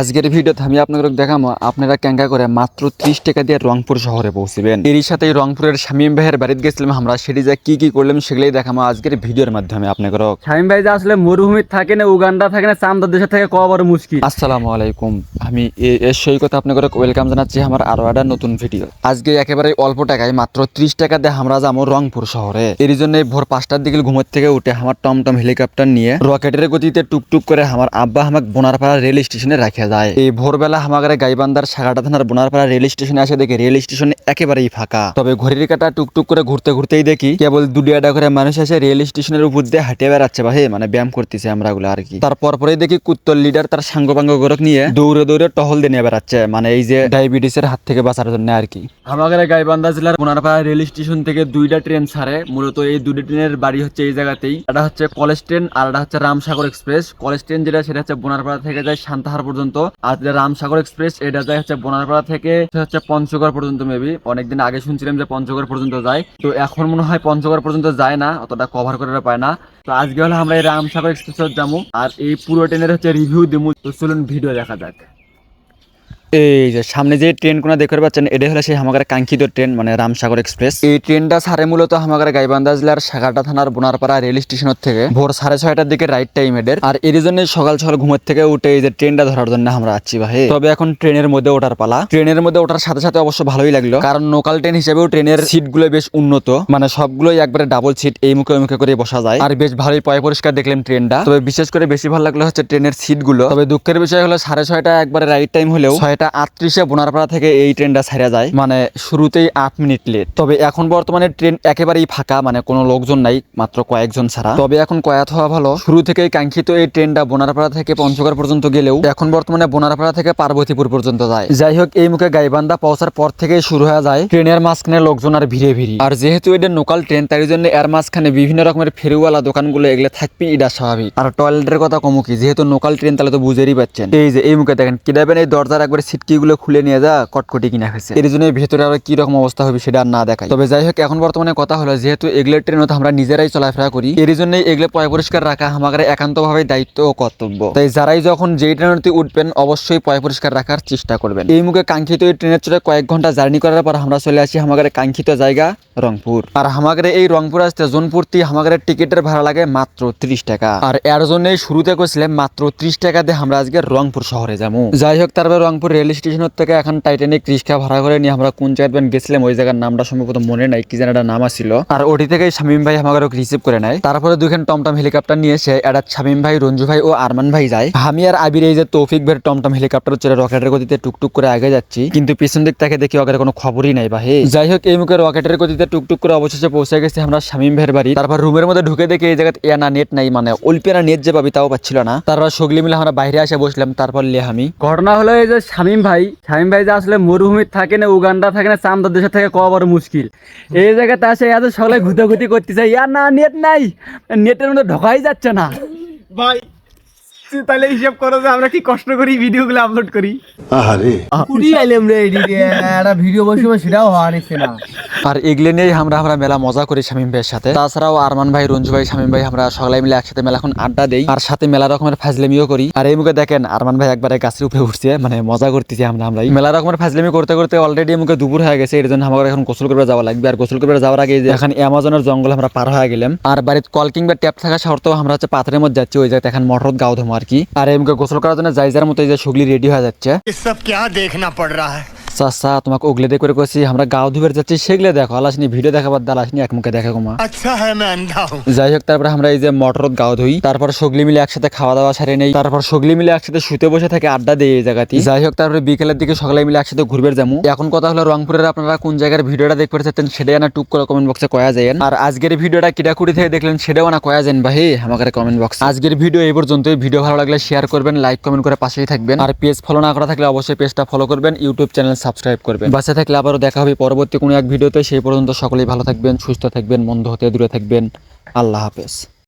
আজকের ভিডিওতে আমি আপনাদের দেখাবো আপনারা ক্যাঙ্কা করে মাত্র ত্রিশ টাকা দিয়ে রংপুর শহরে পৌঁছবেন। এরই সাথে রংপুরের শামীম ভাইয়ের বাড়িতে গেছিলাম আমরা সেটি যা কি কি করলাম সেগুলোই দেখাবো আজকের ভিডিওর মাধ্যমে আপনাদের শাহিম ভাই যে আসলে মরুভূমির থাকে না উগান্ডা থাকে না চান্দার দেশে থেকে কওয়া বড় মুশকিল। আসসালামু আলাইকুম। আমি এর সেই কথা আপনাদের ওয়েলকাম জানাচ্ছি আমার আরও একটা নতুন ভিডিও আজকে একেবারে অল্প টাকায় মাত্র ত্রিশ টাকা দিয়ে আমরা যাব রংপুর শহরে। এর জন্য ভোর পাঁচটার দিকে ঘুমের থেকে উঠে আমার টমটম হেলিকপ্টার নিয়ে রকেটের গতিতে টুকটুক করে আমার আব্বা আমাকে বোনারপাড়া রেল স্টেশনে রাখা। যায়। এই ভোরবেলা আমাদের গাইবান্ধার সাগাটা থানার বোনারপাড়া রেল স্টেশনে আসে দেখি রেল স্টেশন একেবারেই ফাঁকা। তবে ঘড়ির কাটা টুকটুক করে ঘুরতে ঘুরতেই দেখি কেবল দুডিয়াডা করে মানুষ এসে রেল স্টেশনের উপর দিয়ে হাঁটে বেড়াচ্ছে বা হে মানে ব্যায়াম করতেছে আমরা গুলো আর কি। তারপর পরেই দেখি কুত্তর লিডার তার সাঙ্গপাঙ্গ গোরক নিয়ে দৌড়ে দৌড়ে টহল দিয়ে নিয়ে বেড়াচ্ছে মানে এই যে ডায়াবেটিসের হাত থেকে বাঁচার জন্য আর কি। আমাদের গাইবান্ধা জেলার বোনারপাড়া রেল স্টেশন থেকে দুইটা ট্রেন ছাড়ে মূলত এই দুইটা ট্রেনের বাড়ি হচ্ছে এই জায়গাতেই। এটা হচ্ছে কলেজ ট্রেন আর এটা হচ্ছে রামসাগর এক্সপ্রেস। কলেজ ট্রেন যেটা সেটা হচ্ছে বোনারপাড়া থেকে যায় সান্তাহার পর্যন্ত। আর যেটা রামসাগর এক্সপ্রেস, এটা যায় হচ্ছে বোনারপাড়া থেকে হচ্ছে পঞ্চগড় পর্যন্ত মেবি অনেকদিন আগে শুনছিলাম যে পঞ্চগড় পর্যন্ত যায়। তো এখন মনে হয় পঞ্চগড় পর্যন্ত যায় না, অতটা কভার করে পায় না। তো আজকে হলো আমরা এই রামসাগর এক্সপ্রেস যাব। আর এই পুরো ট্রেনের হচ্ছে রিভিউ দিমু তো চলুন ভিডিও দেখা যাক। এই যে সামনে যে ট্রেন কোনা দেখতে পাচ্ছেন এটা হলো সেই আমাদের কাঙ্ক্ষিত ট্রেন মানে রামসাগর এক্সপ্রেস এই ট্রেনটা সারে মূলত আমাদের গাইবান্ধা জেলার সাগাটা থানার বোনারপাড়া রেল স্টেশনের থেকে। ভোর সাড়ে ছয়টার দিকে রাইট টাইম এদের। আর এর জন্য সকাল সকাল ঘুমের থেকে উঠে এই যে ট্রেনটা ধরার জন্য আমরা আছি ভাই। তবে এখন ট্রেনের মধ্যে ওঠার পালা। ট্রেনের মধ্যে ওঠার সাথে সাথে অবশ্য ভালোই লাগল। কারণ লোকাল ট্রেন হিসেবেও ট্রেনের সিটগুলো বেশ উন্নত। মানে সবগুলোই একবারে ডাবল সিট এই মুখে মুখে করে বসা যায়। আর বেশ ভালোই পয় পরিষ্কার দেখলাম ট্রেনটা তবে বিশেষ করে বেশি ভালো লাগল হচ্ছে ট্রেনের সিটগুলো তবে দুঃখের বিষয় হলো সাড়ে ছয়টা একবারে রাইট টাইম হলেও ছয়টা আটত্রিশে বোনারপাড়া থেকে এই ট্রেনটা ছাড়া যায়। মানে শুরুতেই আট মিনিট লেট তবে এখন বর্তমানে ট্রেন একেবারেই ফাঁকা মানে কোনো লোকজন নাই, মাত্র কয়েকজন ছাড়া। তবে এখন কয়াত হওয়া ভালো। শুরু থেকেই কাঙ্ক্ষিত এই ট্রেনটা বোনারপাড়া থেকে পঞ্চগড় পর্যন্ত গেলেও এখন বর্তমানে বোনারপাড়া থেকে পার্বতীপুর পর্যন্ত যায়। যাই হোক, এই মুখে গাইবান্ধা পৌঁছার পর থেকেই শুরু হয়ে যায় ট্রেনের মাঝখানে লোকজন আর ভিড়ে ভিড়ি। আর যেহেতু এটা লোকাল ট্রেন তাই জন্য এর মাঝখানে বিভিন্ন রকমের ফেরিওয়ালা দোকানগুলো এগুলো থাকবে এটা স্বাভাবিক। আর টয়লেটের কথা কমু কি? যেহেতু লোকাল ট্রেন তাহলে তো বুঝেরই পাচ্ছেন। এই যে, এই মুখে দেখেন কিনাবেন এই দরজার একবার সিটকি গুলো খুলে নিয়ে যা, কটকটি কিনা ফেছে এর জন্য ভেতরে আর কীরকম অবস্থা হবে সেটা আর না দেখায় তবে যাই হোক, এখন বর্তমানে কথা হলো, যেহেতু এগুলো ট্রেন তো আমরা নিজেরাই চলাফেরা করি, এর জন্য এগুলো পয় পরিষ্কার রাখা আমাদের একান্তভাবে দায়িত্ব ও কর্তব্য। তাই যারাই যখন যেই ট্রেনটি উঠবেন, অবশ্যই পয় পরিষ্কার রাখার চেষ্টা করবেন। এই মুখে কাঙ্ক্ষিত এই ট্রেনের চড়ে কয়েক ঘণ্টা জার্নি করার পর আমরা চলে আসি আমাদের কাঙ্ক্ষিত জায়গা রংপুর। আর আমাদের এই রংপুর আসতে জোনপুরতি আমাদের টিকিটের ভাড়া লাগে মাত্র ত্রিশ টাকা। আর এর জন্যই শুরুতে করছিলাম মাত্র ত্রিশ টাকা দিয়ে আমরা আজকে রংপুর শহরে যাব যাই হোক তারপর রংপুর রেল স্টেশন থেকে এখন টাইটানিক রিক্সা ভাড়া করে নিয়ে আমরা কোন জায়গায় গেছিলাম, ওই জায়গার নামটা সম্ভবত মনে নাই, কি যেন নাম ছিল আর ওটি থেকে শামীম ভাই আমাকে রিসিভ করে নেয়। তারপরে দুখান টমটম হেলিকপ্টার নিয়ে সে এটা শামীম ভাই, রঞ্জু ভাই ও আরমান ভাই যায়। আমি আর আবির এই যে তৌফিক ভাইয়ের টমটম হেলিকপ্টার চলে রকেটের গতিতে টুকটুক করে আগে যাচ্ছি। কিন্তু পিছন দিক থেকে দেখি ওদের কোনো খবরই নাই বা হে যাই হোক, এই মুখে রকেটের গতিতে টুকটুক করে অবশেষে পৌঁছে গেছি আমরা শামীম ভাইয়ের বাড়ি। তারপর রুমের মধ্যে ঢুকে দেখি এই জায়গায় এনা নেট নাই মানে অল্পেনা নেট যে পাবি তাও পাচ্ছিল না। তারপর সগলি মিলে আমরা বাইরে এসে বসলাম তারপর লেহামি ঘটনা হলো এই যে শামীম ভাই শামীম ভাই যে আসলে মরুভূমির থাকে না উগান্ডা থাকে না চান্দার দেশে থেকে কওয়া বড় মুশকিল। এই জায়গাতে আসে এত সকালে ঘুতাঘুতি করতেছে ইয়া না নেট নাই নেটের মধ্যে ঢোকাই যাচ্ছে না। ভাই তাহলে হিসাব করো যে আমরা কি কষ্ট করি ভিডিওগুলো আপলোড করি। আরে পুরি আইলাম রে একটা ভিডিও বসে সেটাও হওয়া নিচ্ছে না। আর এগুলো নিয়েই আমরা আমরা মেলা মজা করি শামীম ভাইয়ের সাথে। তাছাড়াও আরমান ভাই রঞ্জু ভাই শামীম ভাই আমরা সকালে মিলে একসাথে মেলা এখন আড্ডা দেই। আর সাথে মেলা রকমের ফাজলামিও করি। আর এই মুখে দেখেন আরমান ভাই একবারে গাছের উপরে উঠছে মানে মজা করতেছি আমরা আমরা মেলা রকমের ফাজলামি করতে করতে অলরেডি মুখে দুপুর হয়ে গেছে এর জন্য আমাদের এখন গোসল করে যাওয়া লাগবে। আর গোসল করে যাওয়ার আগে এই এখন অ্যামাজনের জঙ্গল আমরা পার হয়ে গেলাম। আর বাড়িতে কল কিংবা ট্যাপ থাকা সত্ত্বেও আমরা হচ্ছে পাথরের মধ্যে যাচ্ছি ওই জায়গায় এখন মটর গাও ধমো আর কি আর এই মুখে গোসল করার জন্য যাই যার মতো এই যে সুগলি রেডি হয়ে যাচ্ছে ये सब क्या देखना पड़ रहा है আচ্ছা, আচ্ছা তোমাকে ওগলে দিয়ে করে কইছি আমরা গাও ধুবের যাচ্ছি সেগুলো দেখো আলাসনি ভিডিও দেখাবার দালাসনি এক মুখে দেখে কমা আচ্ছা হ্যাঁ ম্যান যাই হোক তারপর আমরা এই যে মটর গাও ধুই তারপর সগলি মিলে একসাথে খাওয়া দাওয়া সারে নেই তারপর সগলি মিলে একসাথে শুতে বসে থাকে আড্ডা দিয়ে এই জায়গাতে যাই হোক তারপরে বিকেলের দিকে সকালে মিলে একসাথে ঘুরবে যাব এখন কথা হলো রংপুরের আপনারা কোন জায়গার ভিডিওটা দেখতে পাচ্ছেন সেটাই না টুক করে কমেন্ট বক্সে কয়া যায় আর আজকের ভিডিওটা কিডাকুড়ি থেকে দেখলেন সেটাও না কয়া যান ভাই আমাকে কমেন্ট বক্স আজকের ভিডিও এই পর্যন্তই। ভিডিও ভালো লাগলে শেয়ার করবেন লাইক কমেন্ট করে পাশেই থাকবেন। আর পেজ ফলো না করা থাকলে অবশ্যই পেজটা ফলো করবেন ইউটিউব চ্যানেল সাবস্ক্রাইব করবেন। বাসে থাকলে আবারও দেখা হবে পরবর্তী কোনো এক ভিডিওতে। সেই পর্যন্ত সকলেই ভালো থাকবেন, সুস্থ থাকবেন, মন্দ হতে দূরে থাকবেন। আল্লাহ হাফেজ।